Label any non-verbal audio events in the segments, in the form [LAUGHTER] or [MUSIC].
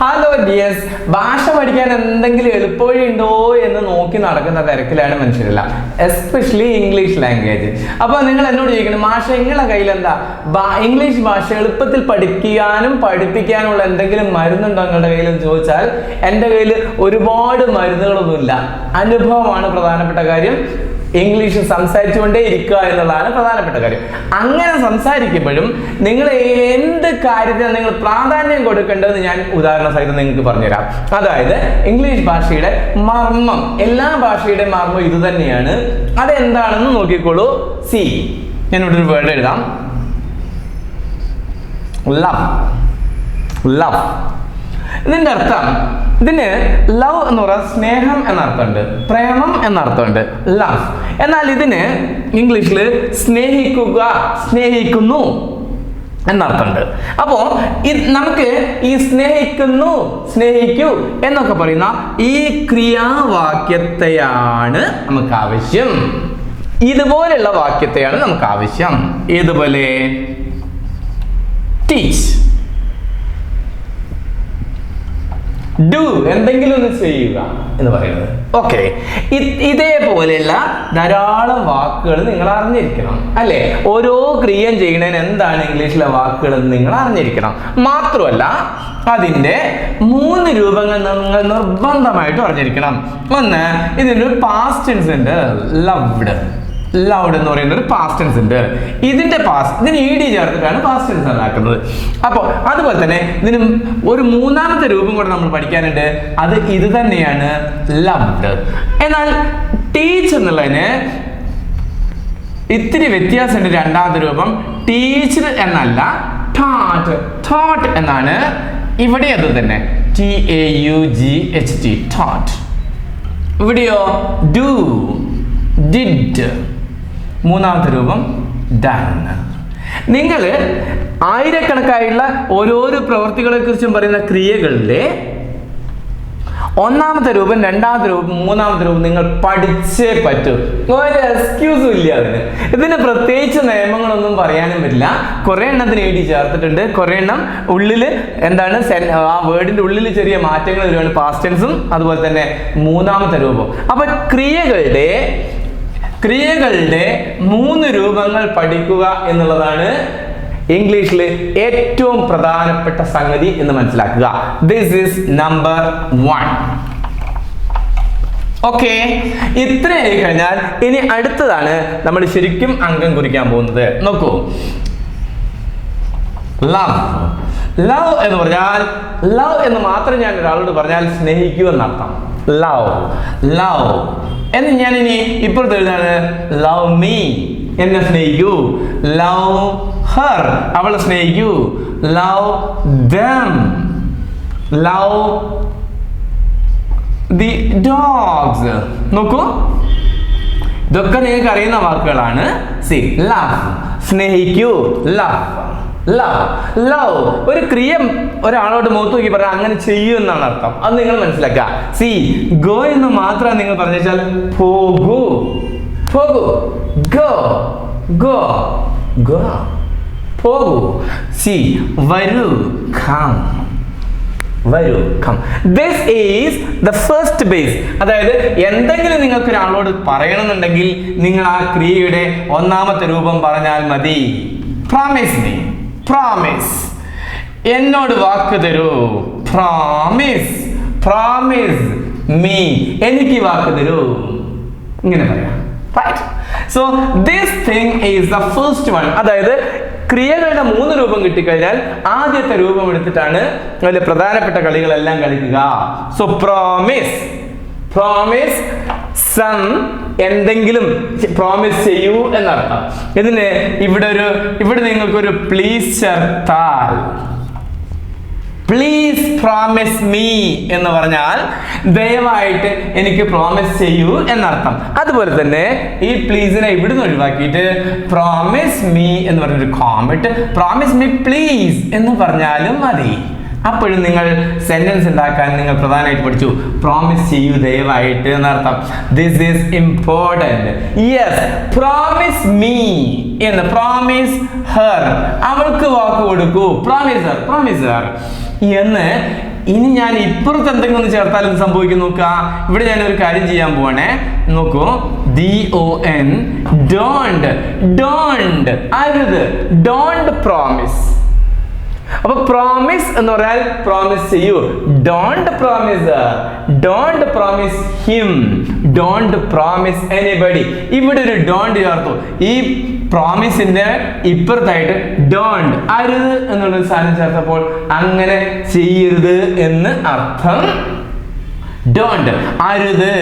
Hello ഡിയസ് ഭാഷ പഠിക്കാൻ എന്തെങ്കിലും എളുപ്പവഴി എന്ന് നോക്കി നടക്കുന്ന തിരക്കിലാണ് മനുഷ്യരെല്ലാം എസ്പെഷ്യലി ഇംഗ്ലീഷ് ലാംഗ്വേജ് അപ്പൊ നിങ്ങൾ എന്നോട് ചോദിക്കണം ഭാഷ നിങ്ങളെ കയ്യിൽ എന്താ ഇംഗ്ലീഷ് ഭാഷ എളുപ്പത്തിൽ പഠിക്കാനും പഠിപ്പിക്കാനുള്ള എന്തെങ്കിലും മരുന്നുണ്ടോ നിങ്ങളുടെ കയ്യിൽ എന്ന് ചോദിച്ചാൽ എന്റെ കയ്യിൽ ഒരുപാട് മരുന്നുകളൊന്നുമില്ല. അനുഭവമാണ് പ്രധാനപ്പെട്ട കാര്യം. ഇംഗ്ലീഷ് സംസാരിച്ചുകൊണ്ടേ ഇരിക്കുക എന്നുള്ളതാണ് പ്രധാനപ്പെട്ട കാര്യം. അങ്ങനെ സംസാരിക്കുമ്പോഴും നിങ്ങൾ എന്ത് കാര്യത്തിന് നിങ്ങൾ പ്രാധാന്യം കൊടുക്കേണ്ടതെന്ന് ഞാൻ ഉദാഹരണ സഹിതം നിങ്ങൾക്ക് പറഞ്ഞുതരാം. അതായത് ഇംഗ്ലീഷ് ഭാഷയുടെ മർമ്മം എല്ലാ ഭാഷയുടെ മർമ്മം ഇത് തന്നെയാണ്. അതെന്താണെന്ന് നോക്കിക്കോളൂ. സി ഞാൻ ഇവിടെ ഒരു വേർഡ് എഴുതാം. ലവ് ലവ് ഇതിന്റെ അർത്ഥം ഇതിന് ലവ് എന്ന് പറയുന്നത് സ്നേഹം എന്നർത്ഥമുണ്ട് പ്രേമം എന്നർത്ഥമുണ്ട് ലവ് എന്നാൽ ഇതിന് ഇംഗ്ലീഷിൽ സ്നേഹിക്കുക സ്നേഹിക്കുന്നു എന്നർത്ഥമുണ്ട്. അപ്പോ ഇത് നമുക്ക് ഈ സ്നേഹിക്കുന്നു സ്നേഹിക്കൂ എന്നൊക്കെ പറയുന്ന ഈ ക്രിയാവാക്യത്തെയാണ് നമുക്ക് ആവശ്യം ഇതുപോലെയുള്ള വാക്യത്തെയാണ് നമുക്ക് ആവശ്യം ഏതുപോലെ? ടീച്ച് ഡു എന്തെങ്കിലും ഒന്ന് ചെയ്യുക എന്ന് പറയുന്നത്. ഓക്കെ ഇതേപോലെയുള്ള ധാരാളം വാക്കുകൾ നിങ്ങൾ അറിഞ്ഞിരിക്കണം അല്ലെ? ഓരോ ക്രിയയും ചെയ്യുന്നതിന് എന്താണ് ഇംഗ്ലീഷിലെ വാക്കുകൾ എന്ന് നിങ്ങൾ അറിഞ്ഞിരിക്കണം മാത്രമല്ല അതിന്റെ മൂന്ന് രൂപങ്ങൾ നിങ്ങൾ നിർബന്ധമായിട്ട് അറിഞ്ഞിരിക്കണം. ഒന്ന് ഇതിനൊരു പാസ്റ്റ് ടെൻസ് ഉണ്ട് ലവ്ഡ് ലൗഡ് എന്ന് പറയുന്ന ഒരു പാസ്റ്റ് ടെൻസ് ഉണ്ട്. ഇതിന്റെ പാസ് ഇതിന് ഇ ഡി ചേർത്തിട്ടാണ് പാസ്റ്റ് ടെൻസ് ഉണ്ടാക്കുന്നത്. അപ്പോൾ അതുപോലെ തന്നെ ഇതിന് ഒരു മൂന്നാമത്തെ രൂപം കൂടെ നമ്മൾ പഠിക്കാനുണ്ട്. അത് ഇത് തന്നെയാണ് ലവ്ഡ് എന്നാൽ ടീച്ച് എന്നുള്ളതിന് ഇത്തിരി വ്യത്യാസമുണ്ട് രണ്ടാമത്തെ രൂപം. ടീച്ചർ എന്നല്ല ടാറ്റ് തോട്ട് എന്നാണ് ഇവിടെ അത് തന്നെ. T A U G H T taught ഇവിടെയോ ഡു ഡിഡ് മൂന്നാമത്തെ രൂപം ഡൺ നിങ്ങൾ ആയിരക്കണക്കായുള്ള ഓരോരോ പ്രവൃത്തികളെ കുറിച്ചും പറയുന്ന ക്രിയകളിലെ ഒന്നാമത്തെ രൂപം രണ്ടാമത്തെ രൂപം മൂന്നാമത്തെ രൂപം നിങ്ങൾ പഠിച്ചേ പറ്റൂ. ഒരു എക്സ്ക്യൂസും ഇല്ല അതിന്. ഇതിന് പ്രത്യേകിച്ച് നിയമങ്ങളൊന്നും പറയാനും പറ്റില്ല. കുറെ എണ്ണത്തിന് എഴുതി ചേർത്തിട്ടുണ്ട്. കുറെ എണ്ണം ഉള്ളിൽ എന്താണ് ആ വേർഡിന്റെ ഉള്ളിൽ ചെറിയ മാറ്റങ്ങൾ വരുവാണ് പാസ്റ്റൻസും അതുപോലെ തന്നെ മൂന്നാമത്തെ രൂപം. അപ്പം ക്രിയകളുടെ ക്രിയകളുടെ മൂന്ന് രൂപങ്ങൾ പഠിക്കുക എന്നുള്ളതാണ് ഇംഗ്ലീഷിൽ ഏറ്റവും പ്രധാനപ്പെട്ട സംഗതി എന്ന് മനസ്സിലാക്കുക. This is number one okay ഇത്രയായി കഴിഞ്ഞാൽ ഇനി അടുത്തതാണ് നമ്മൾ ശരിക്കും അംഗം കുറിക്കാൻ പോകുന്നത്. നോക്കൂ. ലവ് ലവ് എന്ന് പറഞ്ഞാൽ ലവ് എന്ന് മാത്രം ഞാൻ ഒരാളോട് പറഞ്ഞാൽ സ്നേഹിക്കൂ എന്നർത്ഥം ലവ് ലവ് എന്ന് ഞാൻ ഇനി ഇപ്പുറത്ത് എഴുതാണ് ലവ് മീ എന്നെ സ്നേഹിക്കൂ. ലവ് ഹർ അവളെ സ്നേഹിക്കൂ. Love them love the dogs നോക്കൂ. ഇതൊക്കെ നിങ്ങൾക്ക് അറിയുന്ന വാക്കുകളാണ്. സി ലവ് സ്നേഹിക്കൂ. ലവ് ലവ് ലവ് ഒരു ക്രിയ ഒരാളോട് മുഖത്ത് നോക്കി പറഞ്ഞാൽ അങ്ങനെ ചെയ്യൂ എന്നാണ് അർത്ഥം. അത് നിങ്ങൾ മനസ്സിലാക്കുക. സി ഗോ എന്ന് മാത്രം നിങ്ങൾ പറഞ്ഞാൽ പോകൂ. പോകൂ. ഗോ. ഗോ. ഗോ. പോകൂ. സി വരൂ. കം വരൂ. Come this is the first base അതായത് എന്തെങ്കിലും നിങ്ങൾക്ക് ഒരാളോട് പറയണമെന്നുണ്ടെങ്കിൽ നിങ്ങൾ ആ ക്രിയയുടെ ഒന്നാമത്തെ രൂപം പറഞ്ഞാൽ മതി. പ്രോമിസ് മീ പ്രോമിസ് എന്നോട് വാക്ക് തരൂ. പ്രോമിസ് പ്രോമിസ് മീ എനിക്ക് വാക്ക് തരൂ. ഇങ്ങനെ പറയാം. Right so this thing is the first one അതായത് ക്രിയകളുടെ മൂന്ന് രൂപം കിട്ടിക്കഴിഞ്ഞാൽ ആദ്യത്തെ രൂപം എടുത്തിട്ടാണ് അതിൽ പ്രധാനപ്പെട്ട കളികളെല്ലാം കളിക്കുക. സോ പ്രോമിസ് പ്രോമിസ് സം എന്തെങ്കിലും പ്രോമിസ് ചെയ്യൂ എന്നർത്ഥം. ഇതിന് ഇവിടെ ഒരു ഇവിടെ നിങ്ങൾക്കൊരു പ്ലീസ് ചേർത്താൽ. പ്ലീസ് പ്രോമിസ് മീ എന്ന് പറഞ്ഞാൽ ദയവായിട്ട് എനിക്ക് പ്രോമിസ് ചെയ്യൂ എന്നർത്ഥം. അതുപോലെ തന്നെ ഈ പ്ലീസിനെ ഇവിടുന്ന് ഒഴിവാക്കിയിട്ട് പ്രോമിസ് മീ എന്ന് പറഞ്ഞൊരു കോമിറ്റ് പ്രോമിസ് മീ പ്ലീസ് എന്ന് പറഞ്ഞാലും മതി. അപ്പോഴും നിങ്ങൾ സെന്റൻസ് ഉണ്ടാക്കാൻ നിങ്ങൾ പ്രധാനമായിട്ട് പഠിച്ചു. പ്രോമിസ് ചെയ്യൂ ദയവായിട്ട് എന്നർത്ഥം. This is important yes promise me എന്ന് പ്രോമിസ് ഹർ അവൾക്ക് വാക്ക് കൊടുക്കൂ. പ്രോമിസ് ഹർ പ്രോമിസ് ഹർ എന്ന് ഇനി ഞാൻ ഇപ്പുറത്ത് എന്തെങ്കിലും ഒന്ന് ചേർത്താൽ എന്ത് സംഭവിക്കും നോക്കുക. ഇവിടെ ഞാൻ ഒരു കാര്യം ചെയ്യാൻ പോവാണേ. നോക്കൂ. D O N don't don't അരുത്. ഡോണ്ട് പ്രോമിസ് അപ്പൊ പ്രോമിസ് എന്ന് പറഞ്ഞാൽ പ്രോമിസ് ചെയ്യൂ. Don't promise don't promise him don't promise anybody ഇവിടെ ഒരു ഡോണ്ട് ചേർത്തു. ഈ പ്രോമിസിന്റെ ഇപ്പുറത്തായിട്ട് ഡോണ്ട് അരുത് എന്നുള്ള സാധനം ചേർത്തപ്പോൾ അങ്ങനെ ചെയ്യരുത് എന്ന് അർത്ഥം ഡോണ്ട് അരുത്.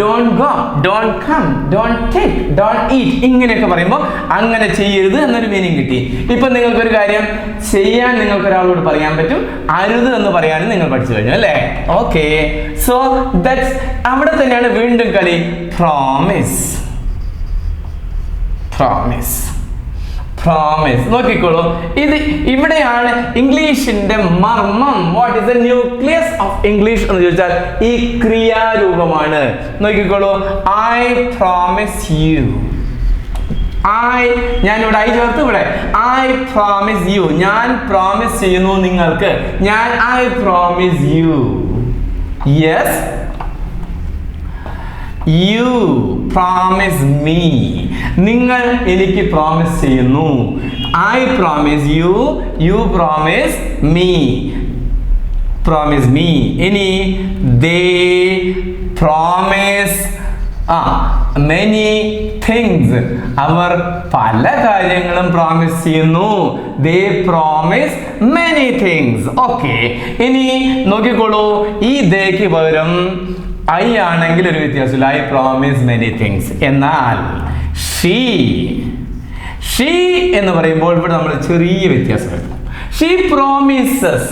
Don't go don't come don't take don't eat ഇങ്ങനെയൊക്കെ പറയുമ്പോൾ അങ്ങനെ ചെയ്യരുത് എന്നൊരു മീനിങ് കിട്ടി. ഇപ്പൊ നിങ്ങൾക്കൊരു കാര്യം ചെയ്യാൻ നിങ്ങൾക്ക് ഒരാളോട് പറയാൻ പറ്റും. അരുത് എന്ന് പറയാനും നിങ്ങൾ പഠിച്ചു കഴിഞ്ഞു അല്ലേ? ഓക്കെ സോ ദാറ്റ്സ് അവിടെ തന്നെയാണ് വീണ്ടും കളി. പ്രോമിസ് പ്രോമിസ് പ്രോമിസ് നോക്കിക്കോളൂ. ഇത് ഇവിടെയാണ് ഇംഗ്ലീഷിന്റെ മർമ്മം. What is the nucleus of English എന്ന് ചോദിച്ചാൽ ഈ ക്രിയാരൂപമാണ്. നോക്കിക്കോളൂ. ഐ പ്രോമിസ് യു ഐ ഞാൻ ഇവിടെ ഐ ചേർത്ത് ഇവിടെ. ഐ പ്രോമിസ് യു ഞാൻ പ്രോമിസ് ചെയ്യുന്നു നിങ്ങൾക്ക്. ഞാൻ I promise you yes you promise me നിങ്ങൾ എനിക്ക് പ്രോമിസ് ചെയ്യുന്നു. I promise you you promise me promise me ഇനി ദേ പ്രോമിസ് ആ മെനി തിങ്സ് അവർ പല കാര്യങ്ങളും പ്രോമിസ് ചെയ്യുന്നു. They promise many things okay ഇനി നോക്കിക്കോളൂ. ഈ ദേക്ക് പകരം ഐ ആണെങ്കിൽ ഒരു വ്യത്യാസമില്ല. ഐ പ്രോമിസ് മെനി തിങ്സ് എന്നാൽ ഷീ ഷീ എന്ന് പറയുമ്പോൾ ഇവിടെ നമ്മൾ ചെറിയ വ്യത്യാസം വരുന്നു ഷീ പ്രോമിസസ്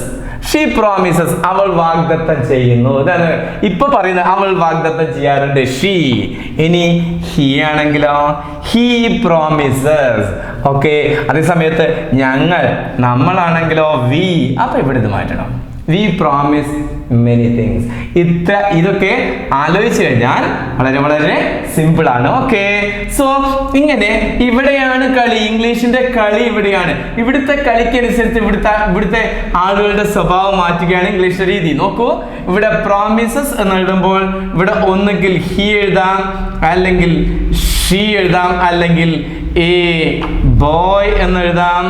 ഷീ പ്രോമിസസ് അവൾ വാഗ്ദത്തം ചെയ്യുന്നു. അതാണ് ഇപ്പൊ പറയുന്നത് അവൾ വാഗ്ദത്തം ചെയ്യാറുണ്ട്. ഷീ ഇനി ഹി ആണെങ്കിലോ? ഹി പ്രോമിസസ് ഓക്കെ അതേസമയത്ത് ഞങ്ങൾ നമ്മളാണെങ്കിലോ വി അപ്പൊ ഇവിടെ ഇത് മാറ്റണം. വി പ്രോമിസ് മെനി തിങ്സ് ഇത്ര ഇതൊക്കെ ആലോചിച്ച് കഴിഞ്ഞാൽ വളരെ വളരെ സിമ്പിൾ ആണ് ഓക്കെ സോ ഇങ്ങനെ ഇവിടെയാണ് കളി ഇംഗ്ലീഷിന്റെ കളി ഇവിടെയാണ്. ഇവിടുത്തെ കളിക്കനുസരിച്ച് ഇവിടുത്തെ ഇവിടുത്തെ ആളുകളുടെ സ്വഭാവം മാറ്റുകയാണ് ഇംഗ്ലീഷ് രീതി. നോക്കൂ ഇവിടെ പ്രോമിസസ് എന്ന് എഴുതുമ്പോൾ ഇവിടെ ഒന്നുകിൽ ഹി എഴുതാം അല്ലെങ്കിൽ ഷീ എഴുതാം അല്ലെങ്കിൽ എ ബോയ് എന്ന് എഴുതാം.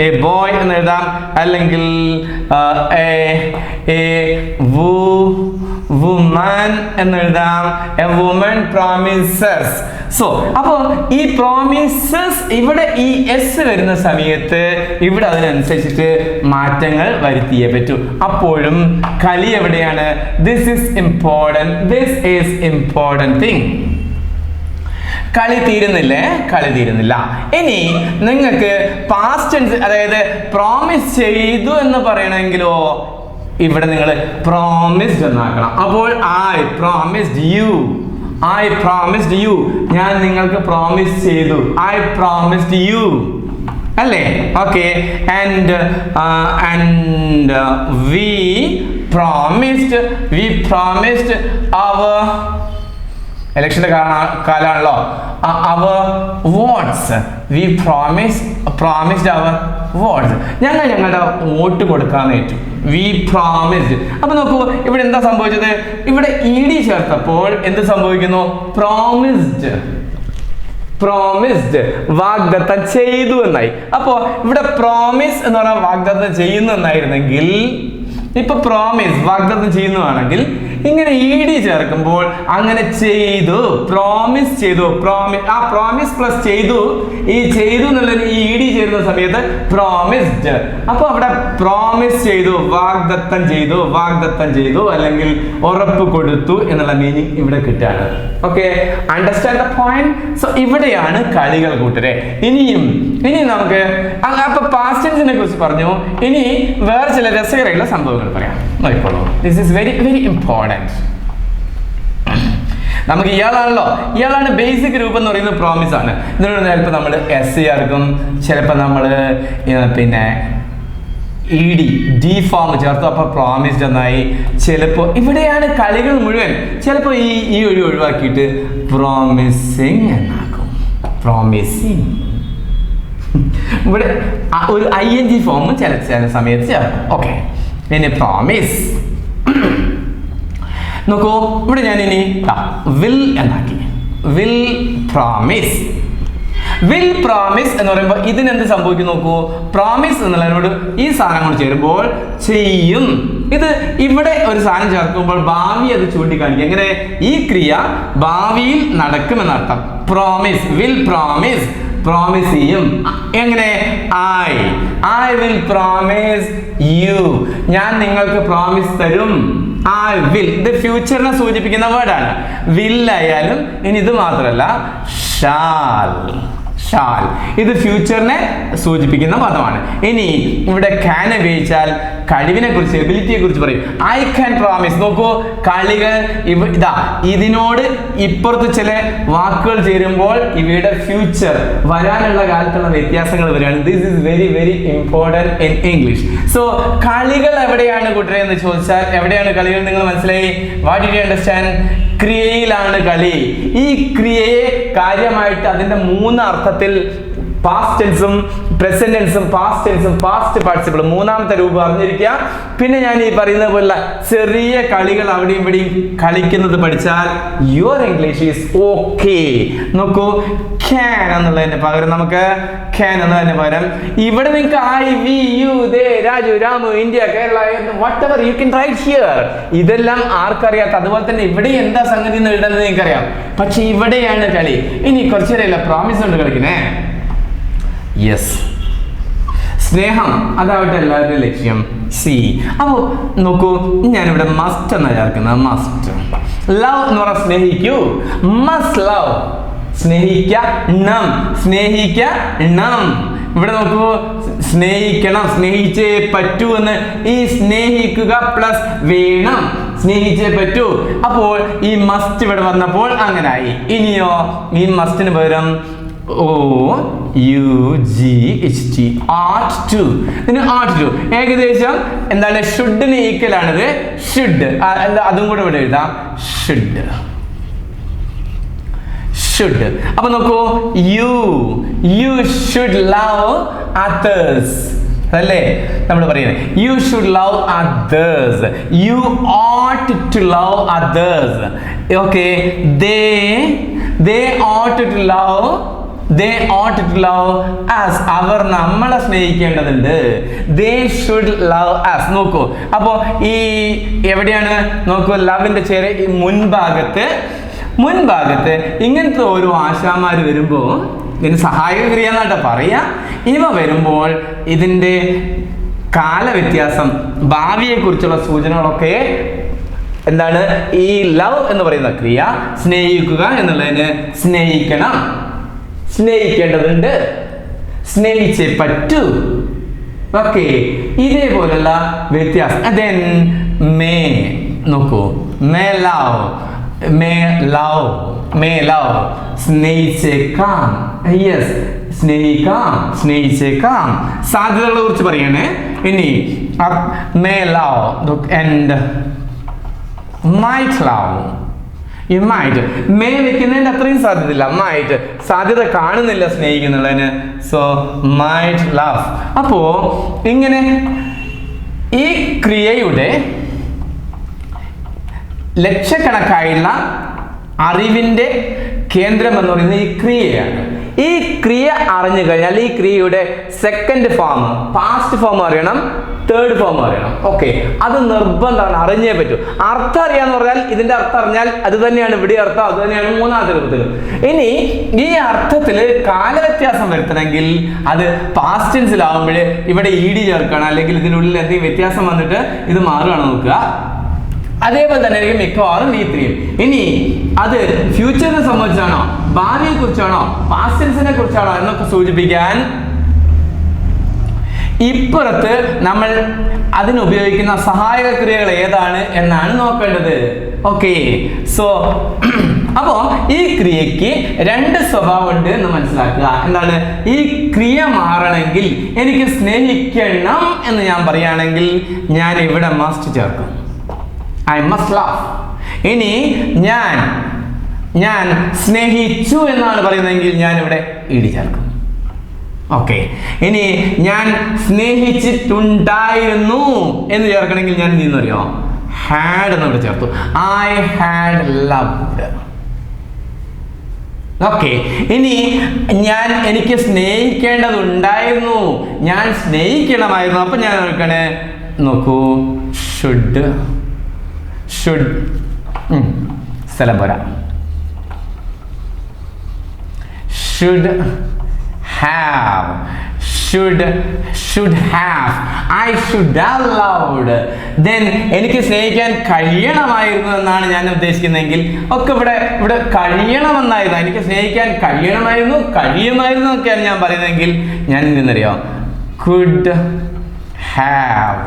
എ ബോയ് എന്ന് എഴുതാം. അല്ലെങ്കിൽ എന്ന് എഴുതാം. എ വുമൻ പ്രോമിസസ് സോ അപ്പോൾ ഈ പ്രോമിസസ് ഇവിടെ ഈ എസ് വരുന്ന സമയത്ത് ഇവിടെ അതിനനുസരിച്ചിട്ട് മാറ്റങ്ങൾ വരുത്തിയേ പറ്റൂ. അപ്പോഴും കലി എവിടെയാണ്? This is important this is important thing കളി തീരുന്നില്ലേ? കളി തീരുന്നില്ല. ഇനി നിങ്ങൾക്ക് പാസ്റ്റ് ടെൻസ് അതായത് പ്രോമിസ് ചെയ്തു എന്ന് പറയണമെങ്കിലോ? ഇവിടെ നിങ്ങൾ പ്രോമിസ്ഡ് എന്നാക്കണം അപ്പോൾ I promised you I promised you ഞാൻ നിങ്ങൾക്ക് പ്രോമിസ് ചെയ്തു. ഐ പ്രോമിസ്ഡ് യു അല്ലേ? Okay and and we promised we promised അവർ ഇലക്ഷന്റെ കാലാണല്ലോ. അവർ വോട്ട്സ് വി പ്രോമിസ് പ്രോമിസ്ഡ് അവർ വോട്ട്സ് ഞങ്ങൾ ഞങ്ങളുടെ വോട്ട് കൊടുക്കാൻ ഏറ്റു. വി പ്രോമിസ്ഡ് അപ്പൊ നോക്കൂ ഇവിടെ എന്താ സംഭവിച്ചത്? ഇവിടെ ഇ ഡി ചേർത്തപ്പോൾ എന്ത് സംഭവിക്കുന്നു? പ്രോമിസ്ഡ് പ്രോമിസ്ഡ് വാഗ്ദത്തം ചെയ്തു എന്നായി. അപ്പോ ഇവിടെ പ്രോമിസ് എന്ന് പറഞ്ഞാൽ വാഗ്ദത്തം ചെയ്യുന്നു എന്നായിരുന്നെങ്കിൽ ഇപ്പൊ പ്രോമിസ് വാഗ്ദത്തം ചെയ്യുന്നതാണെങ്കിൽ ഇങ്ങനെ ഇ ഡി ചേർക്കുമ്പോൾ അങ്ങനെ ചെയ്തു പ്രോമിസ് ചെയ്തു പ്രോമിസ് ആ പ്രോമിസ് പ്ലസ് ചെയ്തു. ഈ ചെയ്തു എന്നുള്ളൊരു ഇ ഡി ചേരുന്ന സമയത്ത് പ്രോമിസ്ഡ് അപ്പൊ അവിടെ പ്രോമിസ് ചെയ്തു വാഗ്ദത്തം ചെയ്തു വാഗ്ദത്തം ചെയ്തു അല്ലെങ്കിൽ ഉറപ്പ് കൊടുത്തു എന്നുള്ള മീനിങ് ഇവിടെ കിട്ടുകയാണ് okay understand the point so ഇവിടെയാണ് കളികൾ കൂട്ടരെ. ഇനിയും ഇനി നമുക്ക് അപ്പൊ പാസ്റ്റൻസിനെ കുറിച്ച് പറഞ്ഞു. ഇനി വേറെ ചില രസകരമായിട്ടുള്ള സംഭവങ്ങൾ പറയാം. നോക്കിക്കോളൂ. This is very very important [CLEARS THROAT] നമുക്ക് ഇയാളാണല്ലോ. ഇയാളാണ് ബേസിക് രൂപം എന്ന് പറയുന്നത് പ്രോമിസ് ആണ്. ഇതിനോട് ചിലപ്പോൾ നമ്മൾ എസ് സി ആർക്കും ചിലപ്പോൾ നമ്മൾ പിന്നെ ഇ ഡി ഡി ഫോം ചേർത്തു. അപ്പോൾ പ്രോമിസ്ഡ് എന്നായി. ചിലപ്പോൾ ഇവിടെയാണ് കളികൾ മുഴുവൻ. ചിലപ്പോൾ ഈ ഈ ഒഴി ഒഴിവാക്കിയിട്ട് പ്രോമിസിങ് എന്നാക്കും. പ്രോമിസിങ് [LAUGHS] ഇവിടെ ഒരു ഐ എൻ ജി ഫോം ചില ചില സമയത്ത് ചേർക്കും. ഓക്കെ പിന്നെ പ്രോമിസ് നോക്കൂ ഇവിടെ ഞാൻ ഇനി വിൽ എന്നാക്കി വിൽ പ്രോമിസ് വിൽ പ്രോമിസ് എന്ന് പറയുമ്പോൾ ഇതിനെന്ത് സംഭവിക്കും നോക്കൂ? പ്രോമിസ് എന്നുള്ളതിനോട് ഈ സാധനം കൊണ്ട് ചേരുമ്പോൾ ചെയ്യും. ഇത് ഇവിടെ ഒരു സാധനം ചേർക്കുമ്പോൾ ഭാവി അത് ചൂണ്ടിക്കാണിക്കും. എങ്ങനെ? ഈ ക്രിയ ഭാവിയിൽ നടക്കുമെന്നർത്ഥം പ്രോമിസ് വിൽ പ്രോമിസ് പ്രോമിസ് ചെയ്യും. എങ്ങനെ? I I will promise you ഞാൻ നിങ്ങൾക്ക് പ്രോമിസ് തരും. I will. ഇത് ഫ്യൂച്ചറിനെ സൂചിപ്പിക്കുന്ന വേർഡാണ് വിൽ ആയാലും ഇനി ഇത് മാത്രമല്ല ഷാൽ ഷാൽ. ഇത് ഫ്യൂച്ചറിനെ സൂചിപ്പിക്കുന്ന പദമാണ്. ഇനി ഇവിടെ ക്യാൻ ഉപയോഗിച്ചാൽ കഴിവിനെ കുറിച്ച് എബിലിറ്റിയെ കുറിച്ച് പറയും. ഐ ക്യാൻ പ്രോമിസ് നോക്കൂ കളികൾ ഇവ ഇതാ ഇതിനോട് ഇപ്പുറത്ത് ചില വാക്കുകൾ ചേരുമ്പോൾ ഇവയുടെ ഫ്യൂച്ചർ വരാനുള്ള കാലത്തുള്ള വ്യത്യാസങ്ങൾ വരികയാണ്. This is very very important in English so കളികൾ എവിടെയാണ് കൂട്ടരെ എന്ന് ചോദിച്ചാൽ എവിടെയാണ് കളികൾ? നിങ്ങൾ മനസ്സിലായി? വാട്ട് ഡി അണ്ടർസ്റ്റാൻഡ് ക്രിയയിലാണ് കളി. ഈ ക്രിയയെ കാര്യമായിട്ട് അതിന്റെ മൂന്ന് അർത്ഥത്തിൽ പാസ്റ്റ് ടെൻസും പ്രസന്റ് ടെൻസും പാസ്റ്റ് ടെൻസും പാസ്റ്റ് പാർട്ടിസിപ്പിൾ മൂന്നാമത്തെ രൂപം അറിഞ്ഞിരിക്കുക. പിന്നെ ഞാൻ ഈ പറയുന്നത് പോലെ ചെറിയ കളികൾ അവിടെയും ഇവിടെയും കളിക്കുന്നത് പഠിച്ചാൽ യുവർ ഇംഗ്ലീഷ് ഈസ് ഓക്കെ നോക്കൂ ക്യാൻ എന്നുള്ളതിന് പകരം നമുക്ക് ക്യാൻ എന്നതിന് പകരം ഇവിടെ നിങ്ങൾക്ക് I we you they Raju Ramu India Kerala whatever you can write here ഇതെല്ലാം ആർക്കറിയാത്ത അതുപോലെ തന്നെ ഇവിടെ എന്താ സംഗതി എന്ന് എഴുതുന്നത് നിങ്ങൾക്കറിയാം. പക്ഷെ ഇവിടെയാണ് കളി. ഇനി കുറച്ചു നേരം പ്രോമിസ് ഉണ്ട് കളിക്കുന്നേ യെസ് സ്നേഹം അതാവട്ടെ എല്ലാവരുടെയും ലക്ഷ്യം സി അപ്പോൾ നോക്കൂ ഞാനിവിടെ മസ്റ്റ് എന്നാ ചേർക്കുന്നത് മസ്റ്റ് ലവ് എന്ന് പറഞ്ഞാൽ സ്നേഹിക്കൂ. മസ്റ്റ് ലവ് സ്നേഹിക്കണം സ്നേഹിക്കണം ഇവിടെ നോക്കൂ സ്നേഹിക്കണം സ്നേഹിച്ചേ പറ്റൂ എന്ന്. ഈ സ്നേഹിക്കുക പ്ലസ് വേണം. സ്നേഹിച്ചേ പറ്റൂ. അപ്പോൾ ഈ മസ്റ്റ് ഇവിടെ വന്നപ്പോൾ അങ്ങനായി. ഇനിയോ ഈ മസ്റ്റിന് പകരം O U G H T ought to. ഇതിന് ആർട്ട് ടു. ഏകദേശം എന്താണ് ഷുഡിന് ഈക്വൽ ആണിത്? ഷുഡ് അതും കൂടെ ഇവിടെ എഴുതാം. ഷുഡ് ഷുഡ് അപ്പൊ നോക്കൂ you you should love others അതല്ലേ നമ്മൾ പറയുന്നത് you should love others you ought to love others okay they they ought to love they ought to love us അവർ നമ്മളെ സ്നേഹിക്കേണ്ടതുണ്ട്. ദേ ഷുഡ് ലവ് ആസ് നോക്കൂ. അപ്പോൾ ഈ എവിടെയാണ്? നോക്കൂ ലവിന്റെ ചെറിയ മുൻഭാഗത്ത് മുൻഭാഗത്ത് ഇങ്ങനത്തെ ഓരോ ആശാമാർ വരുമ്പോൾ ഇതിന് സഹായക ക്രിയ എന്നാട്ടോ ഇവ വരുമ്പോൾ ഇതിന്റെ കാലവ്യത്യാസം ഭാവിയെക്കുറിച്ചുള്ള സൂചനകളൊക്കെ എന്താണ്? ഈ ലവ് എന്ന് പറയുന്ന ക്രിയ സ്നേഹിക്കുക എന്നുള്ളതിന് സ്നേഹിക്കണം. സ്നേഹിക്കേണ്ടതുണ്ട്. സ്നേഹിച്ചേ പറ്റൂ. ഓക്കെ ഇതേപോലുള്ള വ്യത്യാസം. ദെൻ മേ നോക്കൂ. May love. May love. May love. സ്നേഹിച്ചേക്കാം yes സ്നേഹിക്കാം. സ്നേഹിച്ചേക്കാം സാധ്യതകളെ കുറിച്ച് പറയണേ. ഇനി may love. And might love. Might may വെക്കുന്നതിന്റെ അത്രയും സാധ്യതയില്ല. അമ്മായിട്ട് സാധ്യത കാണുന്നില്ല സ്നേഹിക്കുന്നുള്ളതിന്. സോ മൈറ്റ് ലവ് അപ്പോ ഇങ്ങനെ ഈ ക്രിയയുടെ ലക്ഷക്കണക്കായുള്ള അറിവിന്റെ കേന്ദ്രം എന്ന് പറയുന്നത് ഈ ക്രിയയാണ്. ഈ ക്രിയ അറിഞ്ഞു കഴിഞ്ഞാൽ ഈ ക്രിയയുടെ സെക്കൻഡ് ഫോം പാസ്റ്റ് ഫോം അറിയണം തേർഡ് ഫോം അറിയണം. ഓക്കെ അത് നിർബന്ധമാണ് അറിഞ്ഞേ പറ്റൂ. അർത്ഥം അറിയാന്ന് പറഞ്ഞാൽ ഇതിന്റെ അർത്ഥം അറിഞ്ഞാൽ അത് തന്നെയാണ് ഇവിടെ അർത്ഥം അത് തന്നെയാണ് മൂന്നാമത്തെ രൂപത്തിൽ ഇനി ഈ അർത്ഥത്തിൽ കാലവ്യത്യാസം വരുത്തണമെങ്കിൽ അത് പാസ്റ്റൻസിലാവുമ്പോൾ ഇവിടെ ഇ ഡി ചേർക്കണം അല്ലെങ്കിൽ ഇതിനുള്ളിൽ എന്തെങ്കിലും വ്യത്യാസം വന്നിട്ട് ഇത് മാറുകയാണ് നോക്കുക. അതേപോലെ തന്നെ ആയിരിക്കും മിക്കവാറും വി ത്രീയും ഇനി അത് ഫ്യൂച്ചറിനെ സംബന്ധിച്ചാണോ? ഭാവിയെ കുറിച്ചാണോ പാസ്റ്റൻസിനെ കുറിച്ചാണോ എന്നൊക്കെ സൂചിപ്പിക്കാൻ ഇപ്പുറത്ത് നമ്മൾ അതിനുപയോഗിക്കുന്ന സഹായക ക്രിയകൾ ഏതാണ് എന്നാണ് നോക്കേണ്ടത്. ഓക്കെ സോ [CLEARS THROAT] അപ്പോ ഈ ക്രിയക്ക് രണ്ട് സ്വഭാവം ഉണ്ട് എന്ന് മനസ്സിലാക്കുക. എന്താണ്? ഈ ക്രിയ മാറണമെങ്കിൽ എനിക്ക് സ്നേഹിക്കണം എന്ന് ഞാൻ പറയുകയാണെങ്കിൽ ഞാൻ ഇവിടെ മസ്റ്റ് ചേർക്കും. ഐ മസ്റ്റ് ലവ് ഇനി ഞാൻ ഞാൻ സ്നേഹിച്ചു എന്നാണ് പറയുന്നതെങ്കിൽ ഞാൻ ഇവിടെ ഇടി ചേർക്കും ഓക്കെ ഇനി ഞാൻ സ്നേഹിച്ചിട്ടുണ്ടായിരുന്നു എന്ന് ചേർക്കണമെങ്കിൽ ഞാൻ എന്ത് ചെയ്യുന്നറിയോ? ഹാഡ് എന്ന് ഇവിടെ ചേർത്തു. ഐ ഹാഡ് ലവ്ഡ് ഓക്കെ ഇനി ഞാൻ എനിക്ക് സ്നേഹിക്കേണ്ടതുണ്ടായിരുന്നു. ഞാൻ സ്നേഹിക്കണമായിരുന്നു. അപ്പൊ ഞാൻ നോക്കണേ നോക്കൂ. ഷുഡ് ഷുഡ് സ്ഥലം പോരാ should have. Should should have. I should have loved then എനിക്ക് സ്നേഹിക്കാൻ കഴിയണമായിരുന്നു എന്നാണ് ഞാൻ ഉദ്ദേശിക്കുന്നതെങ്കിൽ ഒക്കെ ഇവിടെ ഇവിടെ കഴിയണമെന്നായിരുന്നു. എനിക്ക് സ്നേഹിക്കാൻ കഴിയണമായിരുന്നു കഴിയുമായിരുന്നു എന്നൊക്കെയാണ് ഞാൻ പറയുന്നതെങ്കിൽ ഞാൻ എന്തെന്നറിയോ could have.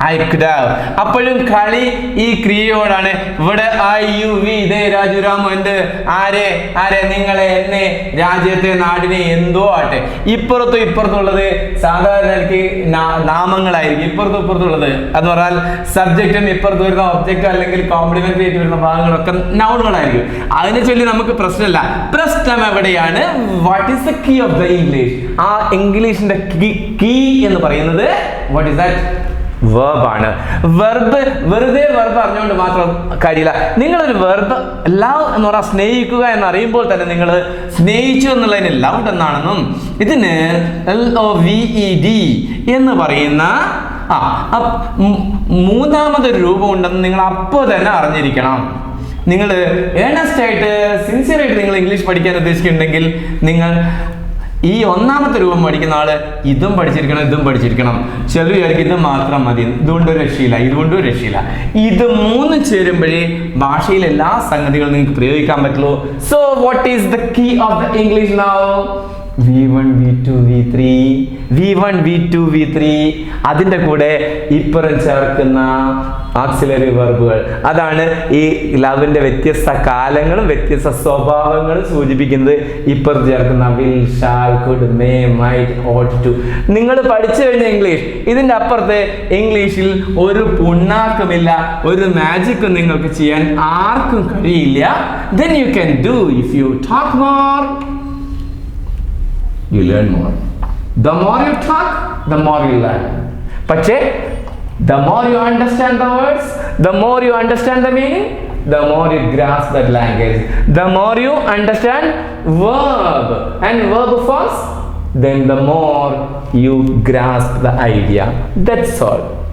Have അപ്പോഴും കളി ഈ ക്രിയയോടാണ്. ഇവിടെ ഐ യു വി ഇതേ രാജുരാമു എന്ത്? ആരെ? ആരെ? നിങ്ങളെ എന്നെ രാജ്യത്തെ നാടിനെ എന്തോ ആട്ടെ. ഇപ്പുറത്തും ഇപ്പുറത്തുള്ളത് സാധാരണ നാമങ്ങളായിരിക്കും. ഇപ്പുറത്തും ഇപ്പുറത്തുള്ളത് അത് പറഞ്ഞാൽ സബ്ജക്റ്റും ഇപ്പുറത്ത് വരുന്ന ഒബ്ജക്റ്റ് അല്ലെങ്കിൽ കോംപ്ലിമെന്ററി ആയിട്ട് വരുന്ന ഭാഗങ്ങളൊക്കെ നൗണുകളായിരിക്കും അതിനെ ചൊല്ലി നമുക്ക് പ്രശ്നമില്ല. പ്രശ്നം എവിടെയാണ്? What is the key of the English ആ ഇംഗ്ലീഷിന്റെ കീ എന്ന് പറയുന്നത് വാട്ട് ഈസ് ദാറ്റ് വെർബാണ് വെർബ് വെറുതെ വെർബ് അറിഞ്ഞുകൊണ്ട് മാത്രം കാര്യമില്ല. നിങ്ങളൊരു വെർബ് ലവ് എന്ന് പറഞ്ഞാൽ സ്നേഹിക്കുക എന്ന് അറിയുമ്പോൾ തന്നെ നിങ്ങൾ സ്നേഹിച്ചു എന്നുള്ളതിന് ലവ് എന്നാണെന്നും ഇതിന് L O V E D എന്ന് പറയുന്ന ആ മൂന്നാമതൊരു രൂപം ഉണ്ടെന്ന് നിങ്ങൾ അപ്പോൾ തന്നെ അറിഞ്ഞിരിക്കണം. നിങ്ങൾ ഏണസ്റ്റ് ആയിട്ട് സിൻസിയർ ആയിട്ട് നിങ്ങൾ ഇംഗ്ലീഷ് പഠിക്കാൻ ഉദ്ദേശിക്കുന്നുണ്ടെങ്കിൽ നിങ്ങൾ ഈ ഒന്നാമത്തെ രൂപം പഠിക്കുന്ന ആൾ ഇതും പഠിച്ചിരിക്കണം ഇതും പഠിച്ചിരിക്കണം. ചെറു വിചാരിക്കും ഇത് മാത്രം മതി. ഇതുകൊണ്ട് രക്ഷയില്ല ഇതുകൊണ്ട് രക്ഷയില്ല. ഇത് മൂന്ന് ചേരുമ്പോഴേ ഭാഷയിൽ എല്ലാ സംഗതികളും നിങ്ങൾക്ക് പ്രയോഗിക്കാൻ പറ്റുള്ളൂ. So what is the key of the English now V one V two V three V one V two V three അതിന്റെ കൂടെ ഇപ്പുറം ചേർക്കുന്ന ആക്സിലറി വെർബുകൾ അതാണ് ഈ ലവിന്റെ വ്യത്യസ്ത കാലങ്ങളും വ്യത്യസ്ത സ്വഭാവങ്ങളും സൂചിപ്പിക്കുന്നത് ഇപ്പുറം ചേർക്കുന്ന will shall could may might ought to നിങ്ങൾ പഠിച്ചു കഴിഞ്ഞ ഇംഗ്ലീഷ് ഇതിന്റെ അപ്പുറത്ത് ഇംഗ്ലീഷിൽ ഒരു പുണ്ണാക്കുമില്ല ഒരു മാജിക്കും നിങ്ങൾക്ക് ചെയ്യാൻ ആർക്കും കഴിയില്ല. Then you can do if you talk more you learn more. The more you talk, the more you learn. Pache, the more you understand the words, the more you understand the meaning, the more you grasp that language. The more you understand verb and verb forms, then the more you grasp the idea. That's all.